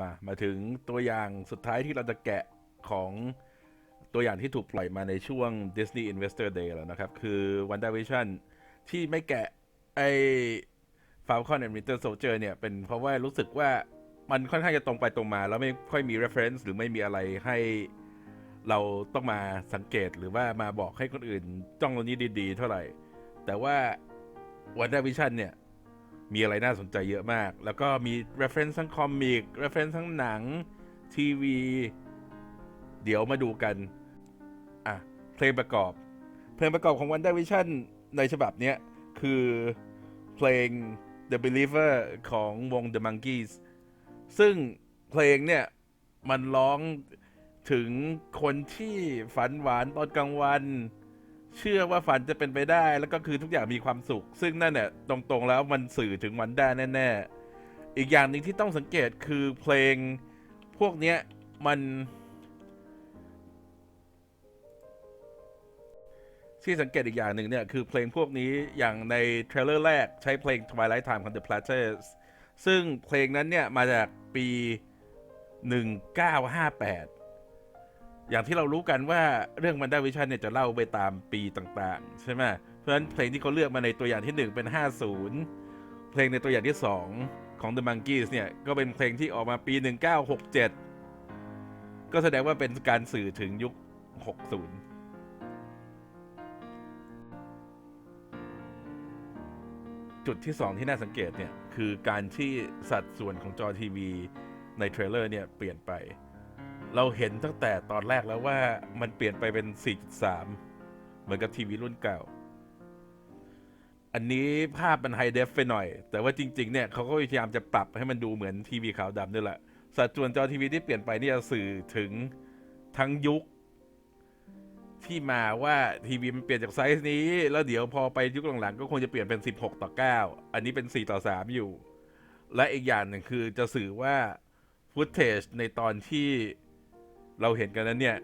มามาถึงตัวอย่างสุดท้ายที่เราจะแกะของตัวอย่างที่ถูกปล่อยมาในช่วง Disney Investor Day แล้วนะครับ คือ WandaVision ที่ไม่แกะไอ้ Falcon and Winter Soldier เนี่ย เป็นเพราะว่ารู้สึกว่ามันค่อนข้างจะตรงไปตรงมา แล้วไม่ค่อยมี reference หรือไม่มีอะไรให้เราต้องมาสังเกตหรือว่ามาบอกให้คนอื่นจ้องตรงนี้ดี ๆ เท่าไหร่ แต่ว่า WandaVision เนี่ย มีอะไรน่าสนใจเยอะมาก แล้วก็มี reference ทั้งคอมิก reference ทั้งหนัง ทีวี เดี๋ยวมาดูกัน อะ เพลงประกอบ เพลงประกอบของ WandaVision ในฉบับเนี้ย คือเพลง The Believer ของวง The Monkees ซึ่งเพลงเนี่ย มันร้องถึงคนที่ฝันหวานตอนกลางวัน เชื่อว่าฝันจะเป็นไปได้ แล้วก็คือทุกอย่างมีความสุข ซึ่งนั่นเนี่ยตรงๆแล้วมันสื่อถึงวันด้าแน่ๆ อีกอย่างหนึ่งที่ต้องสังเกตคือเพลงพวกเนี้ยมันที่สังเกตอีกอย่างหนึ่งเนี่ย คือเพลงพวกนี้อย่างในเทรลเลอร์แรกใช้เพลง Twilight Time ของ The Platters ซึ่งเพลงนั้นเนี่ย มาจากปี 1958 อย่างที่เรารู้กันว่าเรื่อง Wanda Vision เนี่ยจะเล่าไปตามปีต่างๆ ใช่ไหมเพราะฉะนั้นเพลงที่เขาเลือกมาในตัวอย่างที่ 1 เป็น 50 เพลงในตัวอย่างที่ 2 ของ The Monkees เนี่ย ก็เป็นเพลงที่ออกมาปี 1967 ก็แสดงว่าเป็นการสื่อถึงยุค 60จุดที่ 2 ที่น่าสังเกตเนี่ย คือการที่สัดส่วนของจอทีวีในเทรลเลอร์เนี่ย เปลี่ยนไป เราเห็นตั้งแต่ตอนแรกแล้วว่ามันเปลี่ยนไปเป็น 4.3 เหมือนกับทีวีรุ่นเก่า อันนี้ภาพมันไฮเดฟไปหน่อย แต่ว่าจริง ๆ เนี่ยเขาก็พยายามจะปรับให้มันดูเหมือนทีวีขาวดำนี่แหละ สัดส่วนจอทีวีที่เปลี่ยนไปนี่ยสื่อถึงทั้งยุคที่มาว่าทีวีมันเปลี่ยนจากไซส์นี้ แล้วเดี๋ยวพอไปยุคหลังๆ ก็คงจะเปลี่ยนเป็น 16 ต่อ 9 อันนี้เป็น 4 ต่อ 3 อยู่ และอีกอย่างหนึ่งคือจะสื่อว่าฟุตเทจในตอนที่ เราเห็นกันนั้นเนี่ย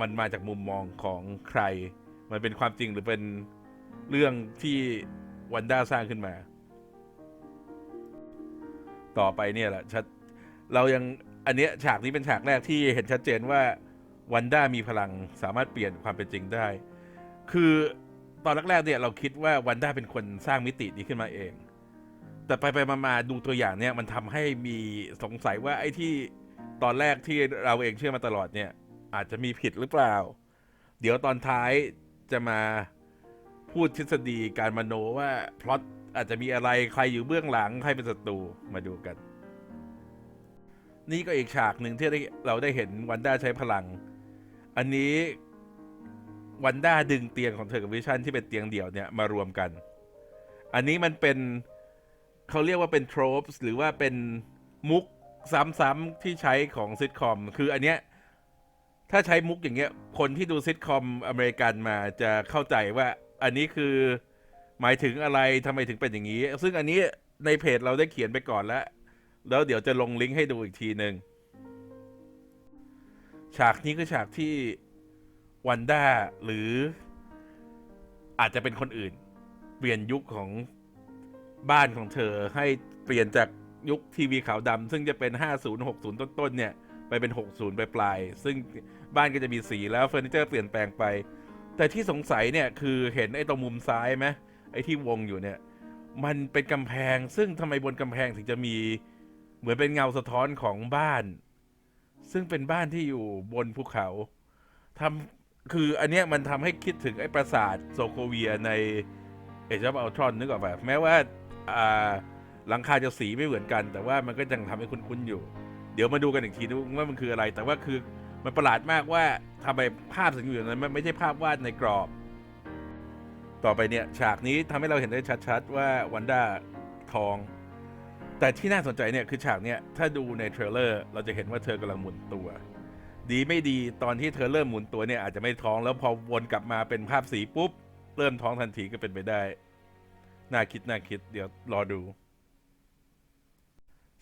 มันมาจากมุมมองของใคร มันเป็นความจริงหรือเป็นเรื่องที่วันด้าสร้างขึ้นมา ต่อไปเนี่ยแหละชัดเรายังอันเนี้ยฉากนี้เป็นฉากแรกที่เห็นชัดเจนว่าวันด้ามีพลังสามารถเปลี่ยนความเป็นจริงได้ คือตอนแรกๆเนี่ยเราคิดว่าวันด้าเป็นคนสร้างมิตินี้ขึ้นมาเอง แต่ไปไปๆมาๆดูตัวอย่างเนี่ยมันทำให้มีสงสัยว่าไอ้ที่ ตอนแรกที่เราเองเชื่อมาตลอดเนี่ย อาจจะมีผิดหรือเปล่า เดี๋ยวตอนท้ายจะมาพูดทฤษฎีการมโนว่าพล็อตอาจจะมีอะไรใครอยู่เบื้องหลังใครเป็นศัตรูมาดูกัน นี่ก็อีกฉากหนึ่งที่เราได้เห็นวันด้าใช้พลัง อันนี้วันด้าดึงเตียงของเธอกับวิชั่นที่เป็นเตียงเดี่ยวเนี่ยมารวมกัน อันนี้มันเป็นเขาเรียกว่าเป็นโทรปส์หรือว่าเป็นมุก ซ้ำๆที่ใช้ของซิทคอม คืออันเนี้ยถ้าใช้มุกอย่างเงี้ย คนที่ดูซิทคอมอเมริกันมาจะเข้าใจว่าอันนี้คือหมายถึงอะไรทำไมถึงเป็นอย่างนี้ ซึ่งอันนี้ในเพจเราได้เขียนไปก่อนแล้ว แล้วเดี๋ยวจะลงลิงก์ให้ดูอีกทีหนึ่งฉากนี้คือฉากที่วันด้าหรืออาจจะเป็นคนอื่น เปลี่ยนยุคของบ้านของเธอให้เปลี่ยนจาก ยุคทีวีขาวดำซึ่งจะเป็น 50 60 ต้นๆเนี่ย ไปเป็น 60ปปลายๆซึ่งบ้านก็จะมีสีแล้วเฟอร์นิเจอร์เปลี่ยนแปลงไป แต่ที่สงสัยเนี่ยคือเห็นไอ้ตรงมุมซ้ายไหมไอ้ที่วงอยู่เนี่ย มันเป็นกำแพง ซึ่งทำไมบนกำแพงถึงจะมีเหมือนเป็นเงาสะท้อนของบ้าน ซึ่งเป็นบ้านที่อยู่บนภูเขาทำคืออันเนี้ยมันทำให้คิดถึงไอ้ปราสาทโซโคเวียในเอเจอร์อัลทรอนนึกออกแบบแม้ว่าอ่า หลังคาจะสีไม่เหมือนกัน แต่ว่ามันก็ยังทำให้คุ้นๆอยู่ เดี๋ยวมาดูกันอีกทีนึงว่ามันคืออะไร แต่ว่าคือมันประหลาดมากว่าทำไมภาพถึงอยู่อย่างนั้นไม่ใช่ภาพวาดในกรอบ ต่อไปเนี่ยฉากนี้ทำให้เราเห็นได้ชัด ๆ ว่าวันด้าท้อง แต่ที่น่าสนใจเนี่ยคือฉากเนี่ยถ้าดูในเทรลเลอร์เราจะเห็นว่าเธอกำลังหมุนตัว ดีไม่ดีตอนที่เธอเริ่มหมุนตัวเนี่ยอาจจะไม่ท้องแล้วพอวนกลับมาเป็นภาพสีปุ๊บเริ่มท้องทันทีก็เป็นไปได้ น่าคิดน่าคิดเดี๋ยวรอดู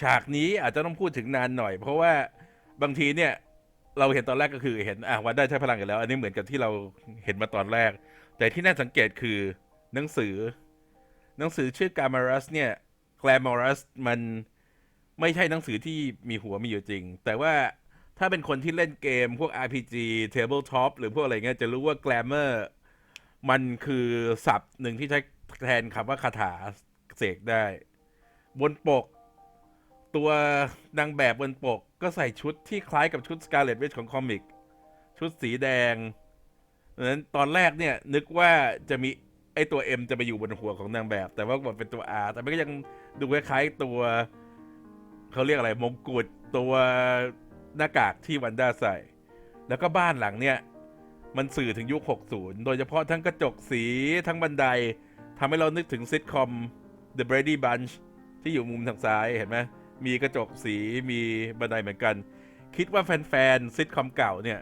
ฉากนี้อาจจะต้องพูดถึงนานหน่อย เพราะว่าบางทีเนี่ยเราเห็นตอนแรกก็คือเห็นอะวันได้ใช้พลังกันแล้ว อันนี้เหมือนกับที่เราเห็นมาตอนแรก แต่ที่น่าสังเกตคือหนังสือ หนังสือชื่อ Glamorous เนี่ย Glamorous มันไม่ใช่หนังสือที่มีหัวมีอยู่จริง แต่ว่าถ้าเป็นคนที่เล่นเกมพวก RPG Tabletop หรือพวกอะไรเงี้ยจะรู้ว่า Glamour มันคือศัพท์หนึ่งที่ใช้แทนคำว่าคาถาเสกได้ บนปก ตัวนางแบบบนปกก็ใส่ชุดที่คล้ายกับชุด Scarlet Witch ของคอมิก ชุดสีแดงดังนั้นตอนแรกเนี่ย นึกว่าจะมีไอตัว M จะไปอยู่บนหัวของนางแบบ แต่ว่าบอกเป็นตัว R แต่มันก็ยังดูคล้ายๆตัวเขาเรียกอะไรมงกุฎตัวหน้ากากที่วันด้าใส่ แล้วก็บ้านหลังเนี่ย มันสื่อถึงยุค 60 โดยเฉพาะทั้งกระจกสีทั้งบันไดทำให้เรานึกถึงซิทคอม The Brady Bunch ที่อยู่มุมทางซ้ายเห็นไหม มีกระจกสีมีบันไดเหมือนกัน คิดว่าแฟนๆซิทคอมเก่าเนี่ย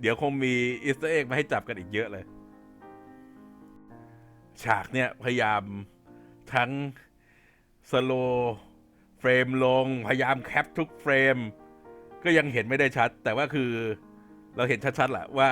เดี๋ยวคงมีอีสตอร์เอ็กมาให้จับกันอีกเยอะเลย ฉากเนี่ย พยายามทั้งสโลเฟรมลง พยายามแคปทุกเฟรม ก็ยังเห็นไม่ได้ชัด แต่ว่าคือเราเห็นชัดๆแหละว่า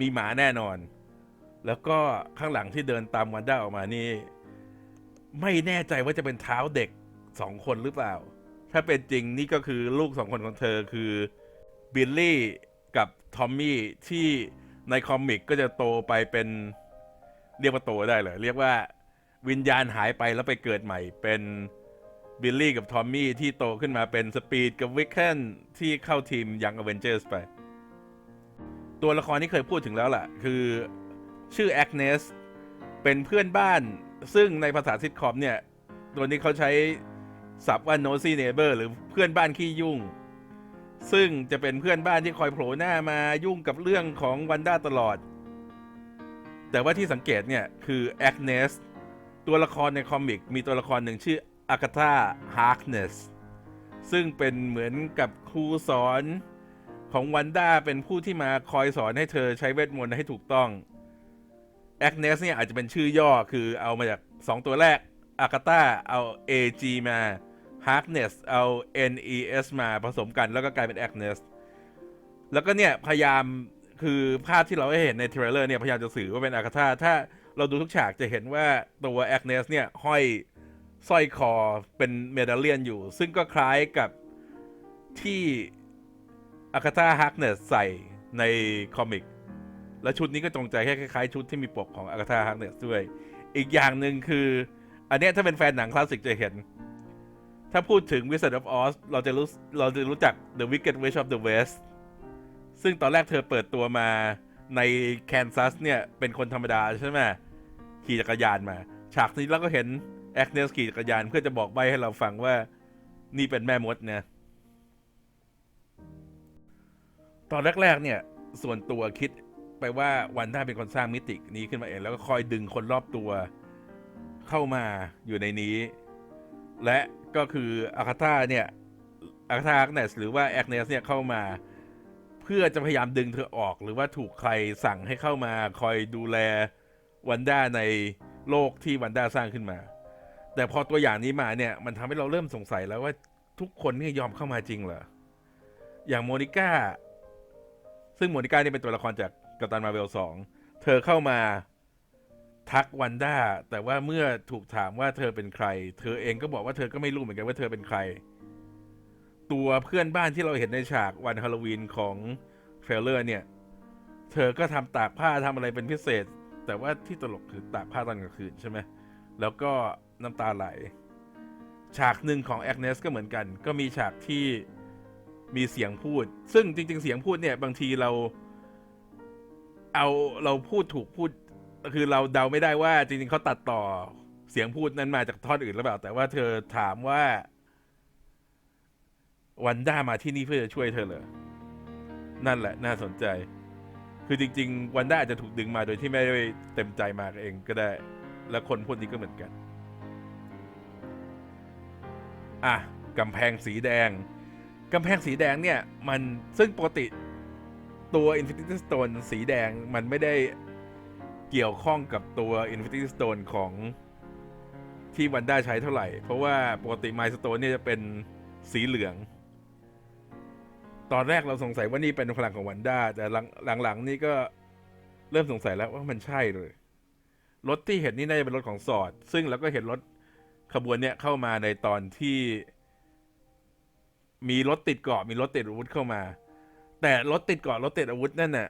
มีหมาแน่นอน แล้วก็ข้างหลังที่เดินตามวันด้าออกมานี่ ไม่แน่ใจว่าจะเป็นเท้าเด็ก สองคนหรือเปล่า ถ้าเป็นจริงนี่ก็คือลูกสองคนของเธอคือบิลลี่กับทอมมี่ที่ในคอมิกก็จะโตไปเป็นเรียกว่าโตได้เลยเรียกว่าวิญญาณหายไปแล้วไปเกิดใหม่ เป็นบิลลี่กับทอมมี่ที่โตขึ้นมาเป็นสปีดกับวิกเคนที่เข้าทีมยังอเวนเจอร์สไป ตัวละครที่เคยพูดถึงแล้วล่ะ คือชื่อแอกเนสเป็นเพื่อนบ้าน ซึ่งในภาษาซิทคอมเนี่ย ตัวนี้เขาใช้ ศัพท์ว่า nosy neighbor หรือเพื่อนบ้านขี้ยุ่ง ซึ่งจะเป็นเพื่อนบ้านที่คอยโผล่หน้ามายุ่งกับเรื่องของวันด้าตลอด แต่ว่าที่สังเกตเนี่ย คือแอกเนสตัวละครในคอมิก มีตัวละครหนึ่งชื่ออากาธาฮาร์กเนสซึ่งเป็นเหมือนกับครูสอนของวันด้าเป็นผู้ที่มาคอยสอนให้เธอใช้เวทมนต์ให้ถูกต้องแอกเนสเนี่ยอาจจะเป็นชื่อย่อคือเอามาจาก 2 ตัวแรกอากาธาเอา AG มา Harkness เอา NES มาผสมกันแล้วก็กลายเป็น Agnes แล้วก็เนี่ย พยายามคือภาพที่เราได้เห็นในเทรลเลอร์เนี่ย พยายามจะสื่อว่าเป็นอากาธาถ้าเราดูทุกฉากจะเห็นว่าตัว Agnes เนี่ย ห้อยสร้อยคอเป็นเมดัลเลียนอยู่ ซึ่งก็คล้ายกับที่อากาธาฮักเนสใส่ในคอมิก และชุดนี้ก็จงใจแค่คล้ายๆ ชุดที่มีปกของอากาธาฮักเนสด้วย อีกอย่างหนึ่งคือ อันนี้ถ้าเป็นแฟนหนังคลาสสิกจะเห็น ถ้าพูดถึง Wizard of Oz เราจะรู้เราจะรู้จัก The Wicked Witch of the West ซึ่งตอนแรกเธอเปิดตัวมาในแคนซัสเนี่ย เป็นคนธรรมดาใช่ไหมขี่จักรยานมา ฉากนี้เราก็เห็นแอคเนสขี่จักรยานเพื่อจะบอกใบให้เราฟังว่านี่เป็นแม่มดเนี่ยตอนแรกๆเนี่ย ส่วนตัวคิดไปว่าวันด้าเป็นคนสร้างมิตินี้ขึ้นมาเอง แล้วก็คอยดึงคนรอบตัวเข้ามาอยู่ในนี้ และ ก็คืออาคาธาเนี่ยอาคาธาแอกเนสหรือว่าแอกเนสเนี่ยเข้ามาเพื่อจะพยายามดึงเธอออก หรือว่าถูกใครสั่งให้เข้ามาคอยดูแลวันด้าในโลกที่วันด้าสร้างขึ้นมา แต่พอตัวอย่างนี้มาเนี่ยมันทำให้เราเริ่มสงสัยแล้วว่าทุกคนนี่ยอมเข้ามาจริงเหรอ อย่างโมนิก้า ซึ่งโมนิก้านี่เป็นตัวละครจากกัปตันมาเวลสอง เธอเข้ามา ทักวันด้าแต่ว่าเมื่อถูกถามว่าเธอเป็นใคร เธอเองก็บอกว่าเธอก็ไม่รู้เหมือนกันว่าเธอเป็นใคร ตัวเพื่อนบ้านที่เราเห็นในฉากวันฮาโลวีนของเทรลเลอร์เนี่ย เธอก็ทำตากผ้าทำอะไรเป็นพิเศษ แต่ว่าที่ตลกคือตากผ้าตอนกลางคืนใช่ไหมแล้วก็น้ำตาไหล ฉากหนึ่งของแอกเนสก็เหมือนกัน ก็มีฉากที่มีเสียงพูด ซึ่งจริง ๆ เสียงพูดเนี่ยบางทีเรา เอาเราพูดถูกพูด คือเราเดาไม่ได้ว่าจริงๆเขาตัดต่อเสียงพูดนั้นมาจากทอดอื่นหรือเปล่า แต่ว่าเธอถามว่าวันด้ามาที่นี่เพื่อจะช่วยเธอเหรอ นั่นแหละน่าสนใจ คือจริง ๆ วันด้าอาจจะถูกดึงมาโดยที่ไม่ได้เต็มใจมาเองก็ได้ และคนพวกนี้ก็เหมือนกัน อะกำแพงสีแดงกำแพงสีแดงเนี่ย มันซึ่งปกติตัว Infinity Stone สีแดงมันไม่ได้ เกี่ยวข้องกับตัว Infinity Stone ของที่วันด้าใช้เท่าไหร่ เพราะว่าปกติ My Stone เนี่ยจะเป็นสีเหลือง ตอนแรกเราสงสัยว่านี่เป็นพลังของวันด้า แต่หลังหลังๆนี่ก็เริ่มสงสัยแล้วว่ามันใช่เลย รถที่เห็นนี่น่าจะเป็นรถของสอด ซึ่งเราก็เห็นรถขบวนเนี่ยเข้ามาในตอนที่ มีรถติดเกาะมีรถติดอาวุธเข้ามา แต่รถติดเกาะรถติดอาวุธนั่นน่ะ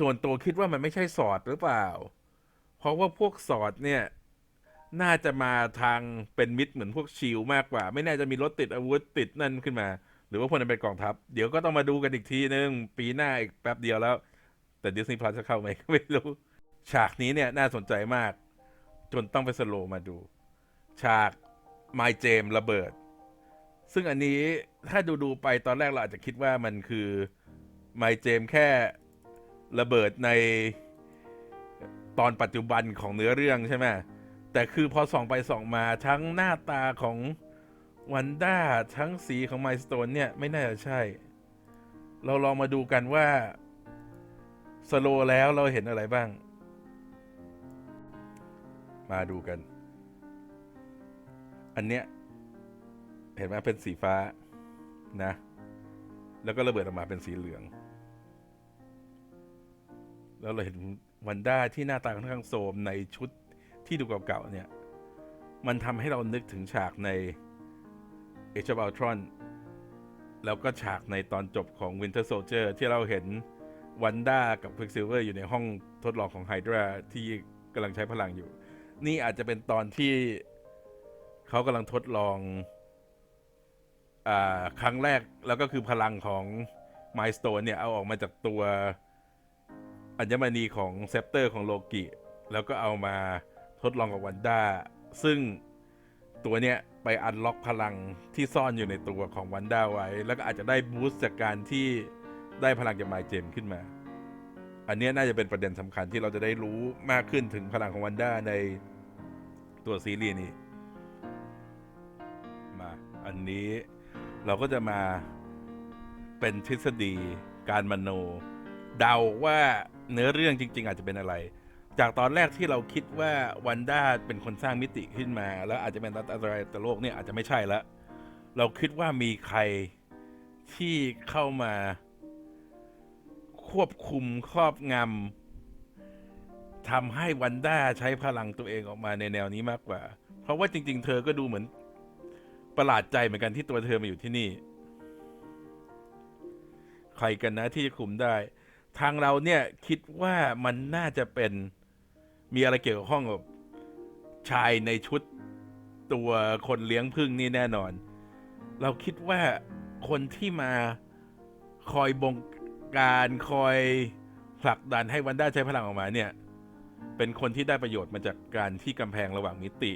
ส่วนตัวคิดว่ามันไม่ใช่สอดหรือเปล่า เพราะว่าพวกสอดเนี่ย น่าจะมาทางเป็นมิดเหมือนพวกชิลมากกว่า ไม่น่าจะมีรถติดอาวุธติดนั่นขึ้นมา หรือว่าพวกนั้นเป็นกองทัพ เดี๋ยวก็ต้องมาดูกันอีกทีนึง ปีหน้าอีกแป๊บเดียวแล้ว แต่ดิสนีย์พลัสจะเข้าไหมก็ไม่รู้ ฉากนี้เนี่ยน่าสนใจมาก จนต้องไปสโลมาดู ฉากไมเจมระเบิด ซึ่งอันนี้ถ้าดูดูๆไปตอนแรกเราอาจจะคิดว่ามันคือไมเจมแค่ระเบิดใน ตอนปัจจุบันของเนื้อเรื่องใช่ไหมแต่คือพอส่องไปส่องมาทั้งหน้าตาของวันด้าทั้งสีของไมสโตนเนี่ยไม่น่าจะใช่ เราลองมาดูกันว่าสโลว์แล้วเราเห็นอะไรบ้าง มาดูกัน อันเนี้ย เห็นไหมเป็นสีฟ้านะ แล้วก็ระเบิดออกมาเป็นสีเหลือง แล้วเราเห็น วันด้าที่หน้าตาค่อนข้างโทรมในชุดที่ดูเก่าๆเนี่ย มันทำให้เรานึกถึงฉากใน Age of Ultron แล้วก็ฉากในตอนจบของ Winter Soldier ที่เราเห็นวันด้ากับ Quicksilver อยู่ในห้องทดลองของ Hydra ที่กำลังใช้พลังอยู่ นี่อาจจะเป็นตอนที่เขากำลังทดลองอครั้งแรกแล้วก็คือพลังของ m i l e s t o n e เนี่ย เอาออกมาจากตัว อัญมณีของเซปเตอร์ของโลกิ แล้วก็เอามาทดลองกับวันด้า ซึ่งตัวเนี้ยไปอันล็อกพลังที่ซ่อนอยู่ในตัวของวันด้าไว้ แล้วก็อาจจะได้บูสต์จากการที่ได้พลังจากไมเจมขึ้นมา อันนี้น่าจะเป็นประเด็นสำคัญที่เราจะได้รู้มากขึ้นถึงพลังของวันด้าในตัวซีรีส์นี้ มาอันนี้เราก็จะมาเป็นทฤษฎีการมโน เดาว่าเนื้อเรื่องจริง ๆ อาจจะเป็นอะไร จากตอนแรกที่เราคิดว่าวันด้าเป็นคนสร้างมิติขึ้นมา แล้วอาจจะเป็นอันตรายต่อโลกเนี่ยอาจจะไม่ใช่ละเราคิดว่ามีใครที่เข้ามาควบคุมครอบงำทำให้วันด้าใช้พลังตัวเองออกมาในแนวนี้มากกว่า เพราะว่าจริง ๆ เธอก็ดูเหมือนประหลาดใจเหมือนกันที่ตัวเธอมาอยู่ที่นี่ ใครกันนะที่จะคุมได้ ทางเราเนี่ยคิดว่ามันน่าจะเป็นมีอะไรเกี่ยวข้องกับชายในชุดตัวคนเลี้ยงพึ่งนี่แน่นอน เราคิดว่าคนที่มาคอยบงการคอยผลักดันให้วันด้าใช้พลังออกมาเนี่ย เป็นคนที่ได้ประโยชน์มาจากการที่กำแพงระหว่างมิติ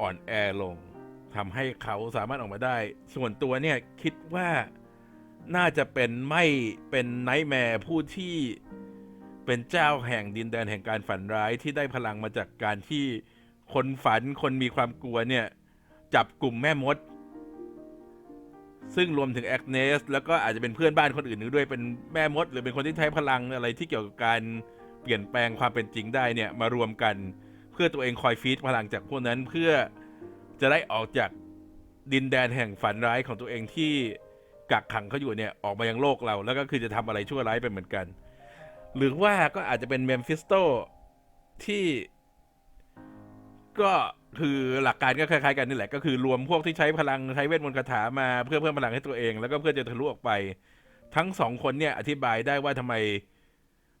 อ่อนแอลงทำให้เขาสามารถออกมาได้ ส่วนตัวเนี่ยคิดว่า น่าจะเป็นไม่เป็นไนท์แมร์ผู้ที่เป็นเจ้าแห่งดินแดนแห่งการฝันร้ายที่ได้พลังมาจากการที่คนฝันคนมีความกลัวเนี่ย จับกลุ่มแม่มด ซึ่งรวมถึงแอกเนส แล้วก็อาจจะเป็นเพื่อนบ้านคนอื่นด้วยเป็นแม่มด หรือเป็นคนที่ใช้พลังอะไรที่เกี่ยวกับการเปลี่ยนแปลงความเป็นจริงได้เนี่ยมารวมกัน เพื่อตัวเองคอยฟีดพลังจากพวกนั้นเพื่อจะได้ออกจากดินแดนแห่งฝันร้ายของตัวเองที่ กักขังเขาอยู่เนี่ยออกมายังโลกเรา แล้วก็คือจะทำอะไรชั่วร้ายไปเหมือนกัน หรือว่าก็อาจจะเป็นเมมฟิสโตที่ก็คือหลักการก็คล้ายๆกันนี่แหละ ก็คือรวมพวกที่ใช้พลังใช้เวทมนต์คาถามาเพื่อเพิ่มพลังให้ตัวเอง แล้วก็เพื่อจะทะลุออกไป ทั้งสองคนเนี่ยอธิบายได้ว่าทำไม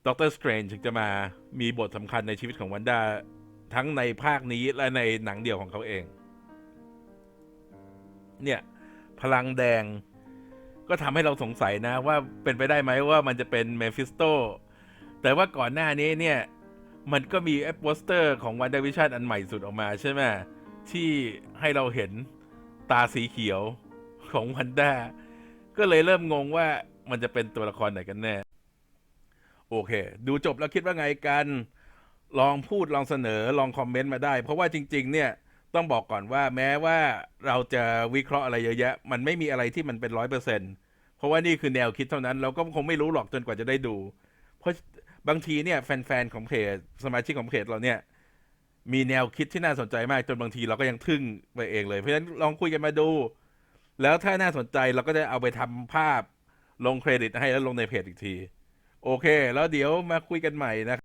ด็อกเตอร์สเตรนจ์ถึงจะมามีบทสำคัญในชีวิตของวันด้าทั้งในภาคนี้และในหนังเดียวของเขาเอง เนี่ย พลังแดง ก็ทำให้เราสงสัยนะว่าเป็นไปได้ไหมว่ามันจะเป็นเมฟิสโตแต่ว่าก่อนหน้านี้เนี่ยมันก็มีแอปโปสเตอร์ของวันเดวิชันอันใหม่สุดออกมาใช่ไหมที่ให้เราเห็นตาสีเขียวของวันด้าก็เลยเริ่มงงว่ามันจะเป็นตัวละครไหนกันแน่ โอเค ดูจบแล้วคิดว่าไงกัน ลองพูดลองเสนอลองคอมเมนต์มาได้ เพราะว่าจริง ๆ เนี่ย ต้องบอกก่อนว่าแม้ว่าเราจะวิเคราะห์อะไรเยอะแยะ มันไม่มีอะไรที่มันเป็นร้อยเปอร์เซ็นเพราะว่านี่คือแนวคิดเท่านั้น เราก็คงไม่รู้หรอกจนกว่าจะได้ดู เพราะบางทีเนี่ยแฟนๆของเพจสมาชิกของเพจเราเนี่ยมีแนวคิดที่น่าสนใจมากจนบางทีเราก็ยังทึ่งไปเองเลย เพราะฉะนั้นลองคุยกันมาดู แล้วถ้าน่าสนใจเราก็จะเอาไปทำภาพลงเครดิตให้แล้วลงในเพจอีกที โอเค แล้วเดี๋ยวมาคุยกันใหม่นะครับ